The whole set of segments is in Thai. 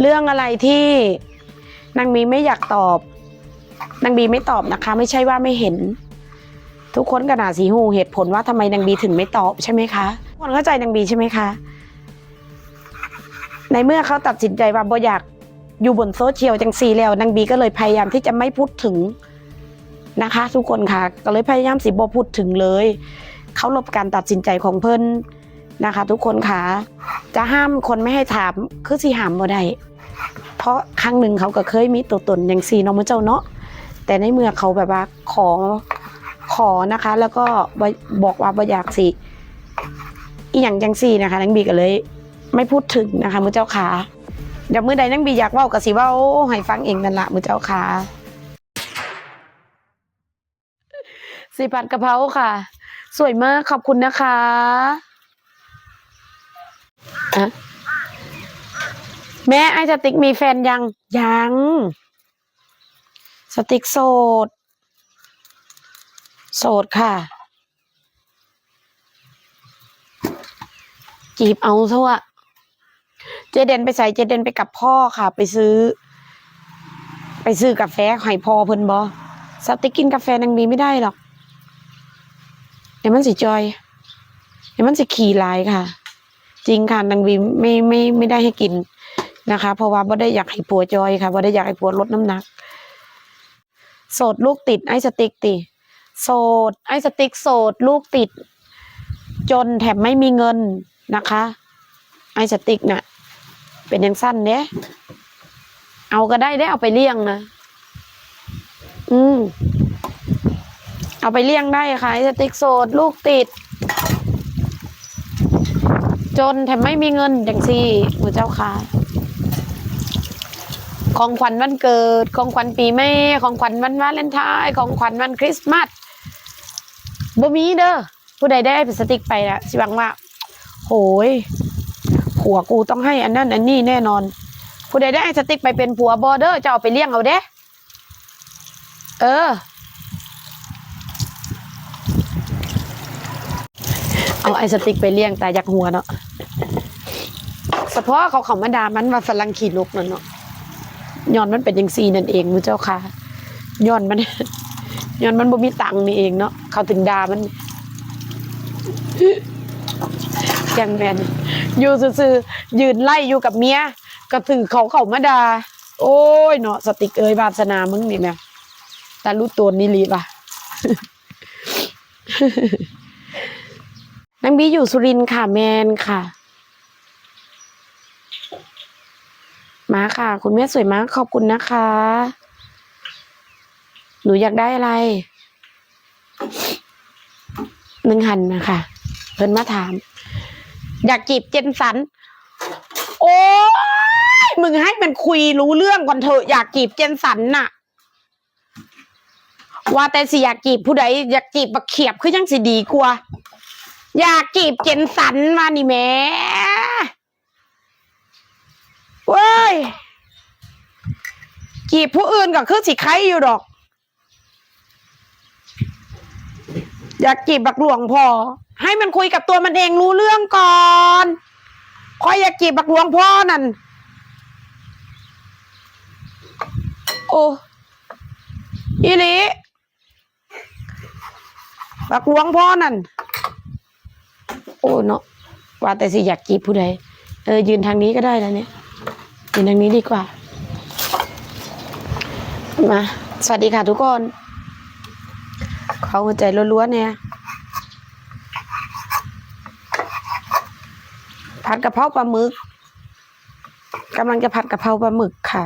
เรื่องอะไรที่นางบีไม่อยากตอบ นางบีไม่ตอบนะคะ ไม่ใช่ว่าไม่เห็น ทุกคนกระดาษสีหูเหตุผลว่าทำไมนางบีถึงไม่ตอบใช่ไหมคะทุกคนเข้าใจนางบีใช่ไหมคะในเมื่อเขาตัดสินใจว่าบ่อยากอยู่บนโซเชียลจังซีแล้วนางบีก็เลยพยายามที่จะไม่พูดถึงนะคะ ทุกคนค่ะ ก็เลยพยายามสิบ่พูดถึงเลย เขาลบการตัดสินใจของเพิ่น นะคะ ทุกคนค่ะจะห้ามคนไม่ให้ถามคือสิห้ามบ่ได้เพราะครั้งหนึ่งเขาก็เคยมีตัวตนอย่างซีเนาะมื้อเจ้าเนาะแต่ในเมื่อเขาแบบว่าขอขอนะคะ แล้วก็บอกว่าบ่อยากสิอีหยังจังซี่นะคะนางบีก็เลย ไม่พูดถึงนะคะมือเจ้าขาเดี๋ยวมือใดนางบีอยากเว้าก็สิเว้าให้ฟังเองนั่นละมือเจ้าขาสีผัดกะเพราค่ะ สวยมากขอบคุณนะคะ อะแม่ไอ้สติ๊กมีแฟนยัง ยัง สติ๊กโสด โสดค่ะ จีบเอาเถอะวะเจเดนไปใส่เจเดนไปกับพ่อค่ะ ไปซื้อ ไปซื้อกาแฟให้พ่อเพิ่นบอสติ๊กกินกาแฟนางบีไม่ได้หรอก เดี๋ยวมันสิจอย เดี๋ยวมันสิขี่ลายค่ะ จริงค่ะนางบีไม่ไม่ไม่ได้ให้กินนะคะ เพราะว่าบ่ได้อยากให้ปัวจอยค่ะบ่ได้อยากให้ปัวลดน้ำหนัก โสดลูกติดไอสติกติ โสดไอสติกโสดลูกติด จนแถมไม่มีเงินนะคะ ไอสติกน่ะ เป็นยังสั้นเนี้ยเอาก็ได้ได้เอาไปเลี้ยงนะอืมเอาไปเลี้ยงได้ค่ะไอสติกโสดลูกติด จนแถมไม่มีเงินอย่างซี่มือเจ้าค่ะของขวัญวันเกิด ของขวัญปีแม่ ของขวัญวันวาเลนไทน์ของขวัญวันคริสต์มาสบ่มีเด้อผู้ใดได้เป็นสติกไปละสิหวังว่า โหยผัวกูต้องให้อันนั้นอันนี้แน่นอน ผู้ใดได้สติกไปเป็นผัวบอเดอร์จะเอาไปเลี้ยงเอาเด้ เออ เอา ไอสติกไปเลี้ยงแต่อยากหัวเนาะเฉพาะเขาเขามาดามันว่าฝรั่งขี่นกนั่นเนาะย้อนมันเป็นยังซีนั่นเองมือเจ้าค่ะย้อนมันย้อนมันบ่มีตังนี่เองเนาะเขาถึงดามันแกงแมนอยู่ซื่อๆยืนไล่อยู่กับเมียก็ถือเขาเขามาดาโอ้ยเนาะสติกเอ้ยบาสนามึงนี่แม่แต่รู้ตัวนี่ลีป่ะ นางบีอยู่สุรินทร์ค่ะแมนค่ะ มาค่ะ คุณแม่สวยมากขอบคุณนะคะ หนูอยากได้อะไรหนึ่งหันมาค่ะเพิ่นมาถาม อยากจีบเจนสัน โอ้ยมึงให้มันคุยรู้เรื่องก่อนเถอะอยากจีบเจนสันน่ะ ว่าแต่สิอยากจีบผู้ใดอยากจีบบักเขียบคือยังสิดีกว่า อยากจีบเจนสันมานี่แม่เว้ย จีบผู้อื่นก็คือสิใครอยู่ดอก อยากจีบบักหลวงพอ ให้มันคุยกับตัวมันเองรู้เรื่องก่อนคอยอยากจีบบักหลวงพ่อนั่น โอ้อีลีบักหลวงพ่อนั่น โอ้เนาะว่าแต่สิอยากจีบผู้ใดเออยืนทางนี้ก็ได้แล้วเนี่ยยืนทางนี้ดีกว่า มา สวัสดีค่ะทุกคน เขอหัวใจล้วนๆเนี่ยผัดกะเพราปลาหมึกกำลังจะผัดกะเพราปลาหมึกค่ะ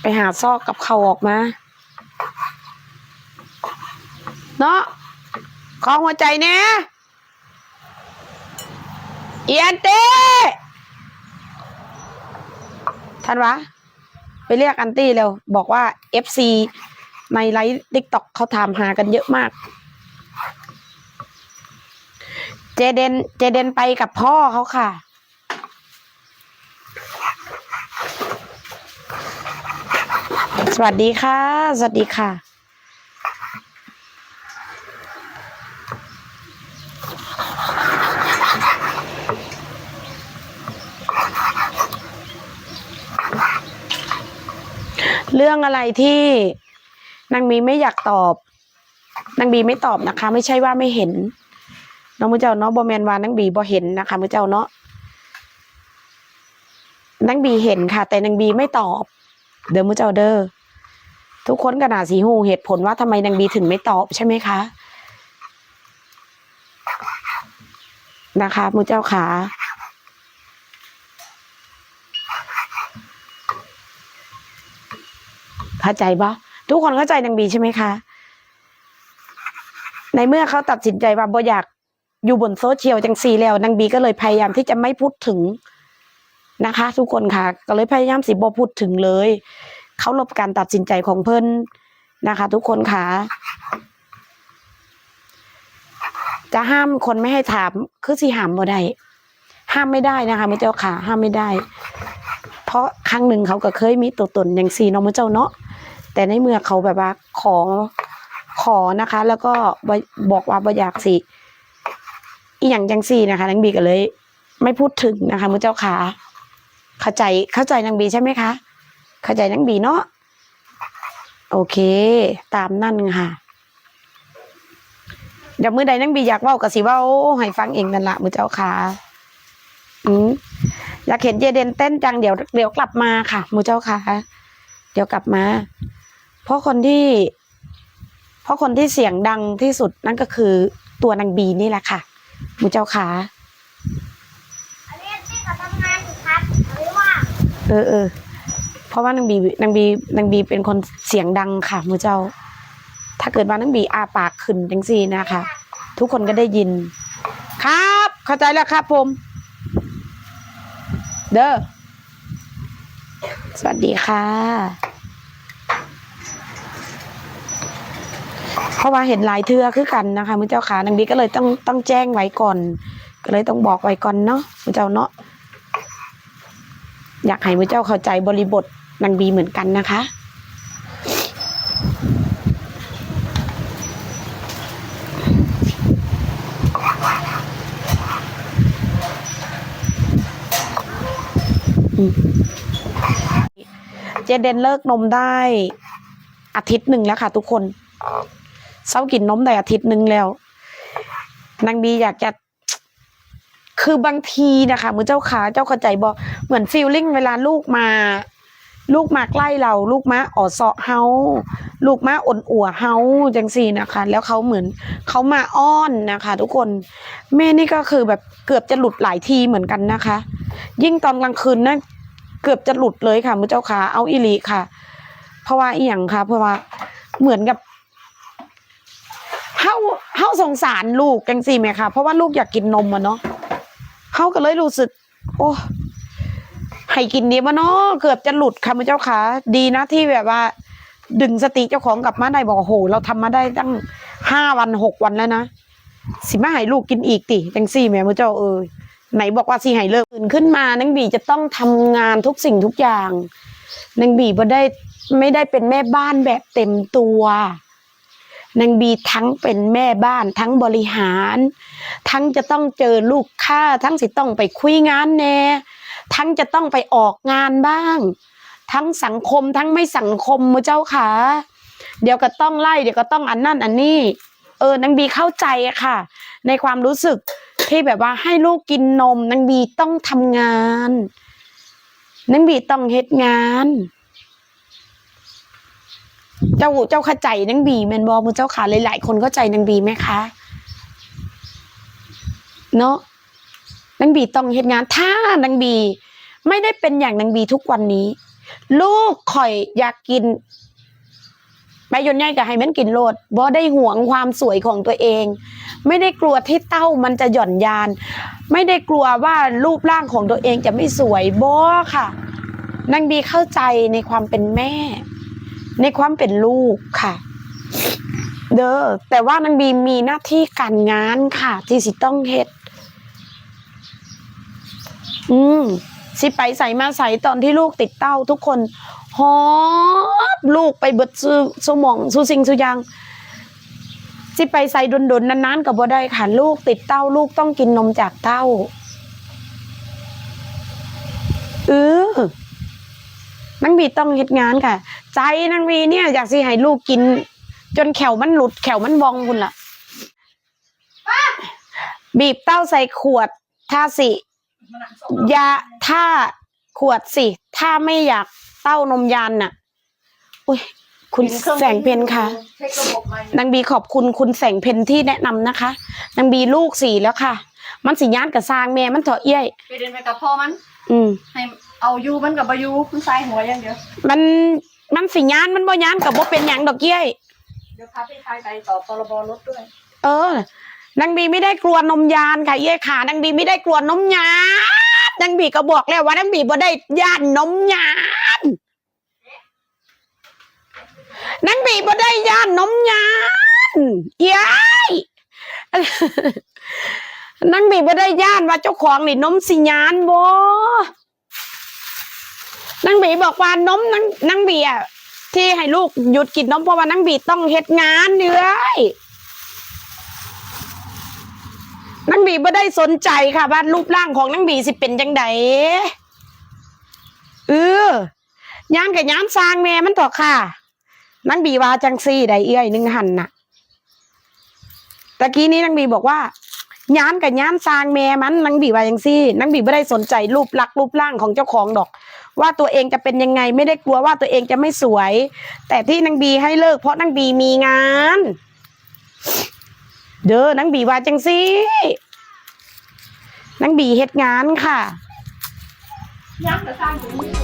ไปหาซอกกับเขาออกมา เนาะขอหัวใจเนี่ยเอียนเต้ท่านวะ ไปเรียกอันตี้เร็ว บอกว่า FC ในไลฟ์ติ๊กต็อกเขาถามหากันเยอะมาก เจเดนเจเดนไปกับพ่อเขาค่ะสวัสดีค่ะ สวัสดีค่ะ รื่องอะไรที่นางบีไม่อยากตอบ นางบีไม่ตอบนะคะ ไม่ใช่ว่าไม่เห็นน้องมือเจ้าเนาะบอแมนวานางบีบอเห็นนะคะมือเจ้าเนาะนางบีเห็นค่ะ แต่นางบีไม่ตอบ เด้อมือเจ้าเด้อทุกคนก็น่าสีหูเหตุผลว่าทำไมนางบีถึงไม่ตอบใช่ไหมคะ นะคะมือเจ้าขา เข้าใจปะทุกคนเข้าใจนางบีใช่ไหมคะ ในเมื่อเขาตัดสินใจว่าบ่อยากอยู่บนโซเชียลจังซีแล้วนางบีก็เลยพยายามที่จะไม่พูดถึงนะคะ ทุกคนค่ะ ก็เลยพยายามสิบ่พูดถึงเลยเขาลบการตัดสินใจของเพิ่นนะคะ ทุกคนค่ะจะห้ามคนไม่ให้ถามคือสิห้ามบ่ได้ห้ามไม่ได้นะคะมือเจ้าค่ะ ห้ามไม่ได้ เพราะครั้งหนึ่งเขาก็เคยมีตัวตนอย่างซีเนาะมือเจ้าเนาะ แต่ในเมื่อเขาแบบว่าขอขอนะคะ แล้วก็บอกว่าบ่อยากสิอีหยังจังซีนะคะนางบีก็เลย ไม่พูดถึงนะคะมือเจ้าค่ะเข้าใจเข้าใจนางบีใช่ไหมคะ เข้าใจนางบีเนาะโอเค ตามนั่นค่ะเดี๋ยวมือใดนังบีอยากเว้ากับสิเว้าให้ฟังเองนั่นละมือเจ้าค่ะอืมอยากเห็นเจเดนเต้นจังเดี๋ยวเดี๋ยวกลับมาค่ะมือเจ้าค่ะเดี๋ยวกลับมา เพราะคนที่ เพราะคนที่เสียงดังที่สุดนั่นก็คือตัวนางบีนี่แหละค่ะมือเจ้าค่ะอันนี้ที่เขาทำงานอยู่ครับหรือว่าเออเออเพราะว่านางบีนางบีนางบีเป็นคนเสียงดังค่ะมือเจ้า ถ้าเกิดว่านางบีอาปากขึ้นจังซี่นะคะ ทุกคนก็ได้ยิน ครับ เข้าใจแล้วครับผม เด้อสวัสดีค่ะ เพราะว่าเห็นหลายเทือคือกันนะคะมือเจ้าขานางบีก็เลยต้องต้องแจ้งไว้ก่อน ก็เลยต้องบอกไว้ก่อนเนาะมือเจ้าเนาะอยากให้มือเจ้าเข้าใจบริบทนางบีเหมือนกันนะคะเจเดนเลิกนมได้อาทิตย์หนึ่งแล้วค่ะทุกคน เศร้ากินนมได้อาทิตย์หนึ่งแล้ว นางบีอยากจะ คือบางทีนะคะมือเจ้าขาเจ้าเข้าใจบอเหมือนฟีลลิ่งเวลาลูกมา ลูกมาใกล้เรา ลูกมาอ่อเสาะเฮาลูกมาอ่อนอัวเฮาจังสี่นะคะ แล้วเขาเหมือนเขามาอ้อนนะคะ ทุกคนแม่นี่ก็คือแบบเกือบจะหลุดหลายทีเหมือนกันนะคะ ยิ่งตอนกลางคืนนะเกือบจะหลุดเลยค่ะมือเจ้าขาเอาอิลีค่ะ เพราะว่าอีหยังค่ะ เพราะว่าเหมือนกับ เฮาเฮาสงสารลูกจังสี่ไหมคะเพราะว่าลูกอยากกินนมอะเนาะเขาก็เลยรู้สึก โอ้ให้กินดีมาเนาะเกือบจะหลุดค่ะมือเจ้าขาดีนะที่แบบว่า ดึงสติเจ้าของกลับมาได้บอกโอ้โหเราทำมาได้ตั้งห้าวันหกวันแล้วนะสิมาให้ลูกกินอีกติจังสี่แม่มือเจ้าเอยไหนบอกว่าสิให้เลิกตื่นขึ้นมานังบีจะต้องทำงานทุกสิ่งทุกอย่างนังบีบ่ได้ไม่ได้เป็นแม่บ้านแบบเต็มตัว นางบีทั้งเป็นแม่บ้านทั้งบริหาร ทั้งจะต้องเจอลูกค้าทั้งสิต้องไปคุยงานแน่ ทั้งจะต้องไปออกงานบ้าง ทั้งสังคมทั้งไม่สังคมมือเจ้าขาเดี๋ยวก็ต้องไล่เดี๋ยวก็ต้องอันนั่นอันนี้ เออนางบีเข้าใจค่ะ ในความรู้สึกที่แบบว่าให้ลูกกินนมนางบีต้องทำงานนางบีต้องเฮ็ดงาน เจ้าเจ้าเข้าใจนางบีแมนบอมือเจ้าขาหลายๆคนเข้าใจนางบีไหมคะ เนาะนางบีต้องเฮ็ดงาน ถ้านางบี ไม่ได้เป็นอย่างนางบีทุกวันนี้ ลูกข่อยอยากกินไปยนต์ใหญ่กับให้มันกินโลดบ่ได้ห่วงความสวยของตัวเอง ไม่ได้กลัวที่เต้ามันจะหย่อนยาน ไม่ได้กลัวว่ารูปร่างของตัวเองจะไม่สวยบ่ค่ะนางบีเข้าใจในความเป็นแม่ ในความเป็นลูกค่ะ เด้อแต่ว่านางบีมีหน้าที่การงานค่ะ ที่สิต้องเฮ็ดอืมสิไปใส่มาใส่ตอนที่ลูกติดเต้าทุกคนหอบลูกไปเบิดซูสมองซูซิงซูยังสิไปใส่ดนๆนนานๆกับบ่ได้ค่ะลูกติดเต้าลูกต้องกินนมจากเต้าเออนังบีต้องเฮ็ดงานค่ะ ใจนางวีเนี่ยอยากสิให้ลูกกิน จนแขวมันหลุดแขวมันวองคุณล่ะ บีบเต้าใส่ขวดถ้าสิยาถ้าขวดสิ ถ้าไม่อยากเต้านมยานน่ะ อุ้ยคุณแสงเพนค่ะเช็คระบบใหม่นางบีขอบคุณคุณแสงเพนที่แนะนำนะคะ นางบีลูกสี่แล้วค่ะ มันสิย่านกับสร้างแม่มันเถอะเอี้ยยไปเดินไปกับพ่อมัน อืมให้เอายูมันกับบายูมันใส่หัวอย่างเดียว มัน มันสิย่านมันบ่ย่านกับบ่เป็นหยังดอกเอี้ยยเดี๋ยวพาไปทายไปต่อพรบรถด้วย เออนางบีไม่ได้กลัวนมยานค่ะเอี้ยยขานางบีไม่ได้กลัวนมยานนางบีก็บอกแล้วว่านางบีบ่ได้ย่านนมยานนางบีบ่ได้ย่านนมยานเอี้ยยนางบีบ่ได้ย่านว่าเจ้าของนี่นมสิยานบ่ นางบีบอกว่านมนางนางบีอะที่ให้ลูกหยุดกินนมเพราะว่านางบีต้องเฮ็ดงานเนื้อยนางบีบ่ได้สนใจค่ะว่ารูปร่างของนางบีสิเป็นจังไดเออยานกับยานสร้างแม่มันต่อค่ะนางบีว่าจังซี่ใดเอื้อยหนึ่งหันน่ะตะกี้นี้นางบีบอกว่าย้านกับย้านสร้างแม่มันนางบีว่าอย่างซี่นางบีไม่ได้สนใจรูปลักษณ์รูปร่างของเจ้าของดอก ว่าตัวเองจะเป็นยังไงไม่ได้กลัวว่าตัวเองจะไม่สวย แต่ที่นางบีให้เลิกเพราะนางบีมีงาน เด้อนางบีว่าจังซี่นางบีเฮ็ดงานค่ะย้ำแต่สร้างอยู่